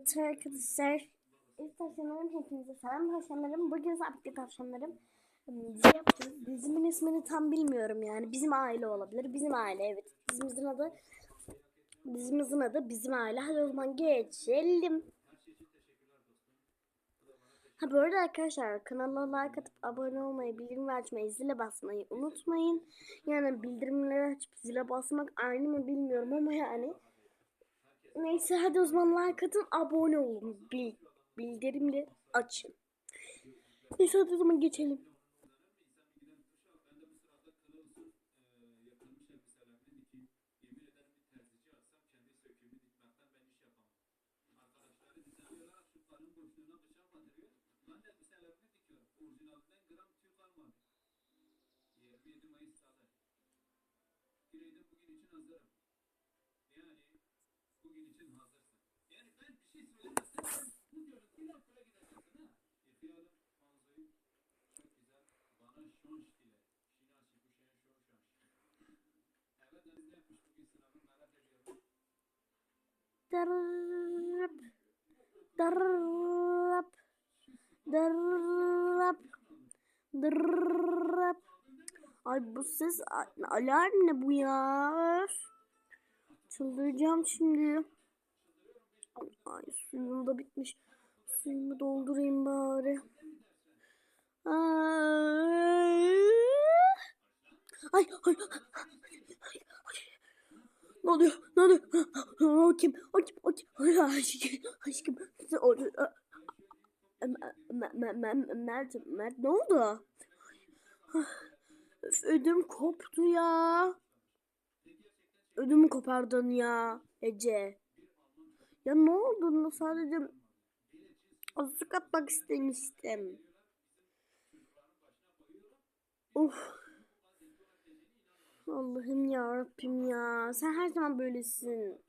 Evet arkadaşlar. İlk tavşanlarım hepinize selam tavşanlarım. Bugün sabitli tavşanlarım. ım, Dizi yapacağız. Dizimin ismini tam bilmiyorum yani. Bizim aile olabilir. Bizim aile evet. Dizimizin adı Dizimizin adı Bizim Aile. Hadi o zaman geçelim. Ha bu arada arkadaşlar kanala like atıp abone olmayı, bildirim açmayı, zile basmayı unutmayın. Yani bildirimleri açıp zile basmak aynı mı bilmiyorum ama yani Neyse hadi o zaman like atın abone olun. Bil, bildirimleri açın. Neyse hadi o zaman geçelim. Yani bugün için hazırsın. Yani ben bir şey söylemezsem sen bu görüntüyle okula gideceksin ha. İrfi Hanım Hanzo'yu çok güzel bana şonş dile. Şinaşi bu şeye şon şonş. Evet Denizli yapmış bugün sınavı merak ediyorum. Darrrrap. Ay bu ses alarm ne bu ya? Çıldıracağım şimdi. Ay suyum da bitmiş. Suyumu doldurayım bari. Ay. Ay, ay, ay. Ne oluyor? Ne oluyor? O kim? O kim? O kim? Ay, aşkım. Aşkım. Mert, Mert ne oldu? Ödüm koptu ya. Ödümü kopardın ya Ece. Ya ne oldu? Sadece azıcık atmak istemiştim. Of. Allah'ım ya Rabbim ya. Sen her zaman böylesin.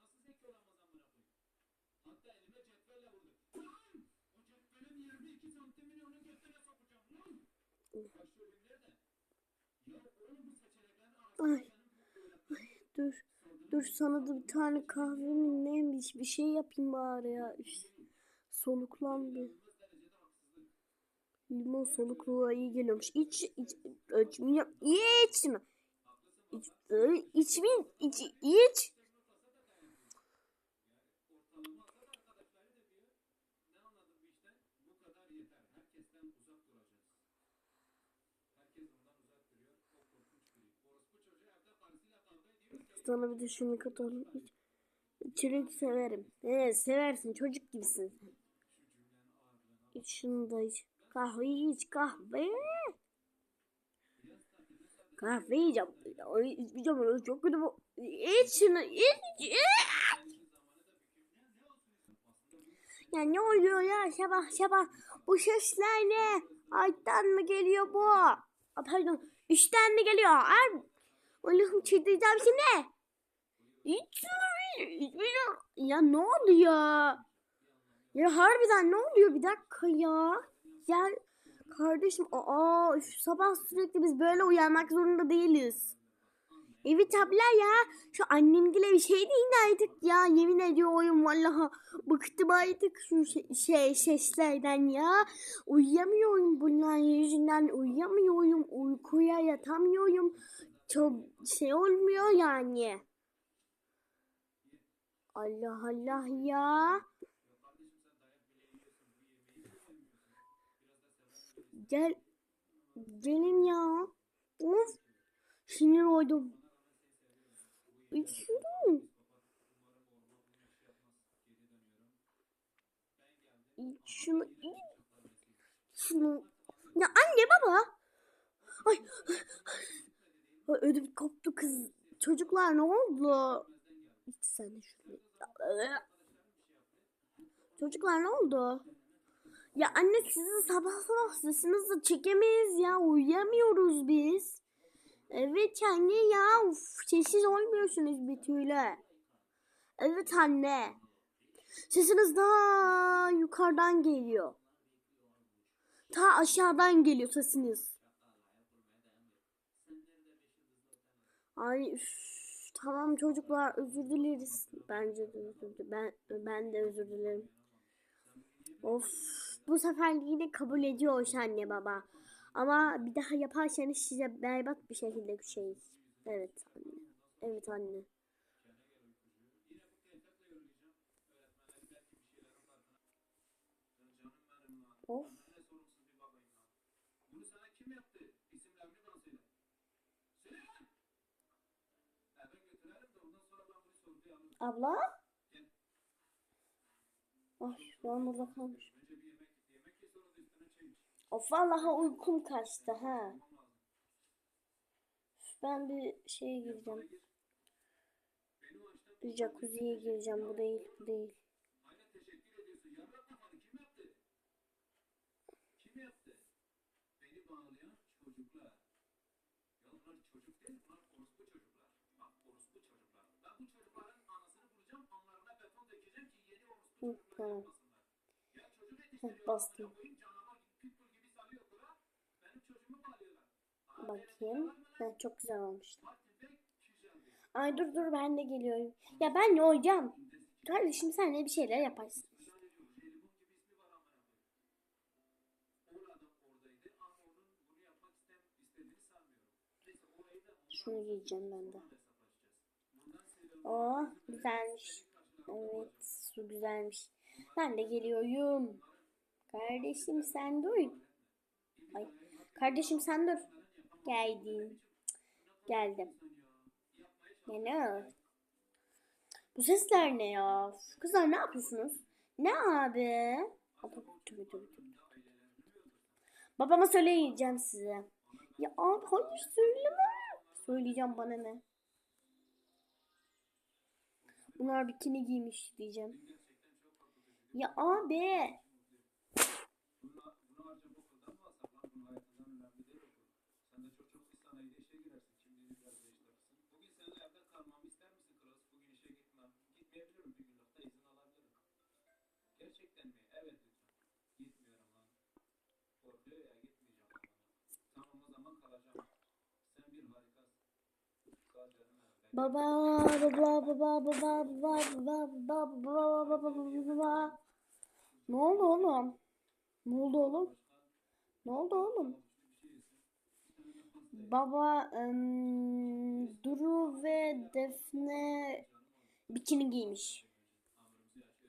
Ay. Ay dur. Dur sana da bir tane kahve mi neymiş bir şey yapayım bari ya. Soluklan bir. Limon solukluğa iyi geliyormuş. İç, iç, içmiyorum. İç mi? İç, içmeyin, iç, iç. Sana bir de şunu katalım. İç. Çilek severim. Evet seversin çocuk gibisin sen. İç şunu da iç. Kahve iç kahve. Kahve yiyeceğim. Ay, içmeyeceğim çok kötü bu. İç şunu iç. Ya ne oluyor ya sabah sabah bu sesler ne? Alttan mı geliyor bu? Pardon üstten mi geliyor? Allah'ım çıldıracağım şimdi. Hiç içmiyorum. Ya ne oluyor? Ya harbiden ne oluyor bir dakika ya? Ya kardeşim aa şu sabah sürekli biz böyle uyanmak zorunda değiliz. Evet abla ya şu annemgile bir şey değil de artık ya yemin ediyorum vallahi bıktım artık şu şey, şey seslerden ya. Uyuyamıyorum bunlar yüzünden uyuyamıyorum uykuya yatamıyorum. Çok şey olmuyor yani. Allah Allah ya. Gel. Gelin ya. Of. Sinir oldum. İç şunu. Şunu. Ya anne baba. Ay ödüm koptu kız. Çocuklar ne oldu? Sen de şunu. Çocuklar ne oldu? Ya anne sizin sabah sabah sesinizi çekemeyiz ya. Uyuyamıyoruz biz. Evet anne ya. Uf, sessiz olmuyorsunuz bir türlü. Evet anne. Sesiniz daha yukarıdan geliyor. Ta aşağıdan geliyor sesiniz. Ay üf, tamam çocuklar özür dileriz. Bence de özür dilerim. Ben, ben de özür dilerim. Of bu sefer yine kabul ediyor anne baba. Ama bir daha yaparsanız size berbat bir şekilde düşeriz. Evet anne. Evet anne. Of. Abla? Ay şu an burada kalmış. Of vallahi uykum kaçtı ha. Ben bir şeye gireceğim. Bir jacuzziye gireceğim. Bu değil, bu değil. çocuk değil bunlar orospu çocuklar. Bak orospu çocuklar. Ben bu çocukların anasını Tamam. Heh, bastım. Bakayım. Heh, çok güzel olmuştu. Ay dur dur ben de geliyorum. Ya ben ne hocam? Kardeşim sen de bir şeyler yaparsın. Şunu giyeceğim ben de. Oh güzelmiş. Evet su güzelmiş. Ben de geliyorum. Kardeşim sen dur. Ay kardeşim sen dur. Geldim. Geldim. Ya ne? Bu sesler ne ya? Kızlar ne yapıyorsunuz? Ne abi? Babama söyleyeceğim size. Ya abi hayır söyleme. Söyleyeceğim bana ne? Bunlar bikini giymiş diyeceğim. Ya abi. Baba baba baba baba baba baba baba baba baba baba. Ne oldu oğlum? Ne oldu oğlum? Ne oldu oğlum? Baba ım, Duru ve Defne bikini giymiş.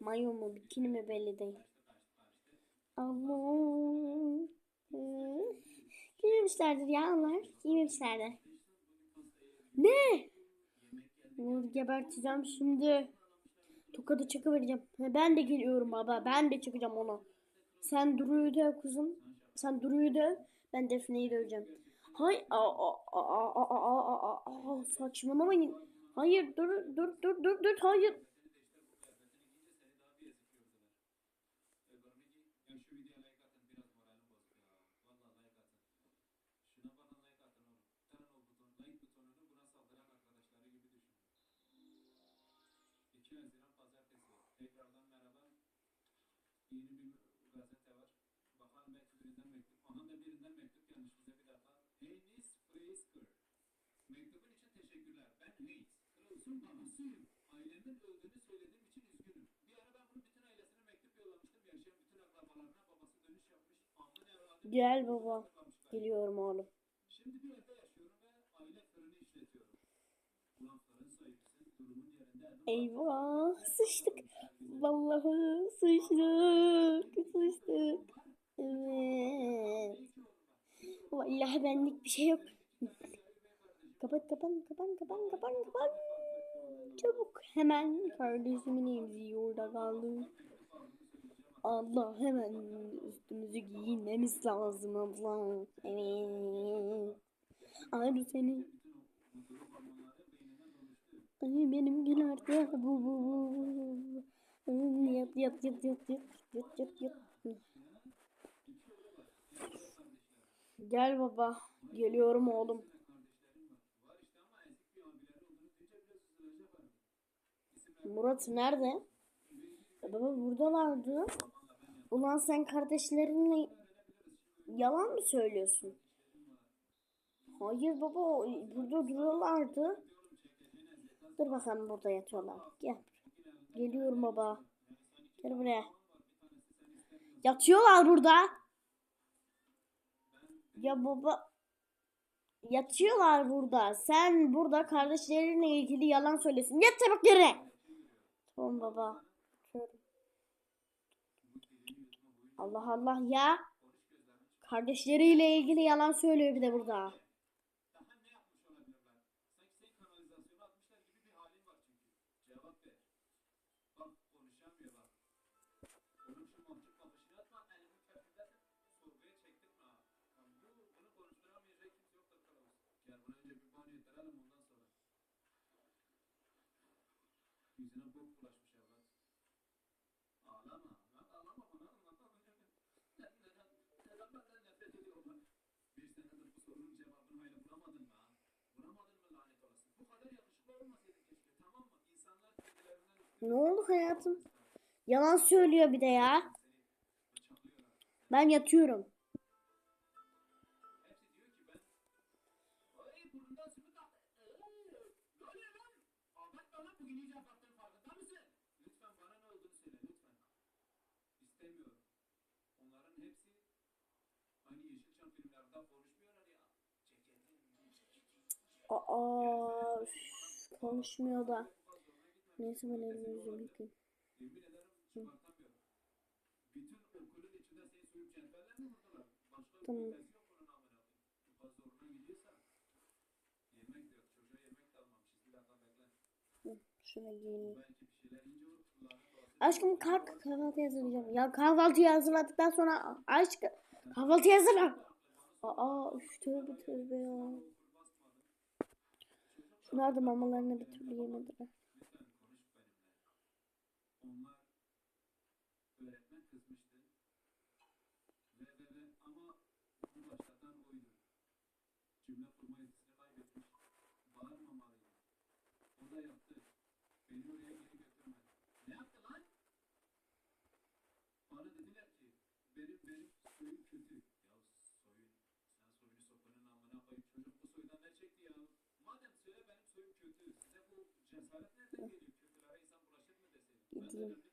Mayo mu bikini mi belli değil. Allah. Giymemişlerdir ya onlar. Giymemişlerdir. Ne? Onu geberteceğim şimdi. Tokadı çakıvereceğim. Ha, Ben de geliyorum baba. Ben de çıkacağım onu. Sen Duru'yu döv kızım. Sen Duru'yu döv. Ben Defne'yi döveceğim. Hay aa, aa, aa, aa, aa, aa, aa, saçmalamayın. Hayır dur dur dur dur dur hayır. Yeni bir gazete var. Bakalım belki birinden mektup. Aha da birinden mektup gelmiş bize bir dakika. Haynes Freisker. Mektubun için teşekkürler. Ben Haynes. Kralsın babasıyım. Ailemin öldüğünü söylediğim için üzgünüm. Bir ara ben bunu bütün ailesine mektup yollamıştım. Yaşayan bütün akrabalarına babası dönüş yapmış. Amın evladı. Gel baba. Geliyorum oğlum. Şimdi bir evde yaşıyorum ve aile fırını işletiyorum. Ulan fırın sahibisi durumun yerinde. Eyvah sıçtık. Vallahi sıçtık. Sıçtık. Evet. Vallahi benlik bir şey yok. Kapat kapan kapan kapan kapan kapan. Çabuk hemen kardeşimin emziği orada kaldı. Allah hemen üstümüzü giyinmemiz lazım abla. Evet. Abi senin. Ay benimkiler de bu bu bu. bu. Yat yat yat yat yat yat yat yat. Gel baba. Geliyorum oğlum. Murat nerede? Baba buradalardı. Ulan sen kardeşlerinle yalan mı söylüyorsun? Hayır baba burada duruyorlardı. Dur bakalım burada yatıyorlar. Gel. Geliyorum baba. Gel buraya. Yatıyorlar burada. Ya baba yatıyorlar burada. Sen burada kardeşlerinle ilgili yalan söylesin. Yat çabuk yere. Tamam baba. Allah Allah ya. Kardeşleriyle ilgili yalan söylüyor bir de burada. Bunu önce bir banyo ettirelim ondan sonra. Yüzüne bok bulaşmış evlat. Ağlama. Lan ağlama bana anlatma. Neden, neden benden nefret ediyorlar? Bir senedir bu sorunun cevabını hala bulamadın mı ha? Bulamadın mı lanet olası? Bu kadar yakışıklı olmasaydı keşke tamam mı? İnsanlar kendilerinden Ne oldu hayatım? Yalan söylüyor bir de ya. Ben yatıyorum. Aa, üf, konuşmuyor da. Neyse ben elimi yüzümü yıkayayım. Tamam. Şuna giyineyim. Aşkım kalk kahvaltı hazırlayacağım. Ya kahvaltıyı hazırladıktan sonra aşkım kahvaltıyı hazırla. Aa üf tövbe tövbe ya. Şunlar da mamalarını bir türlü yemediler. Benimle. Onlar Gideyim.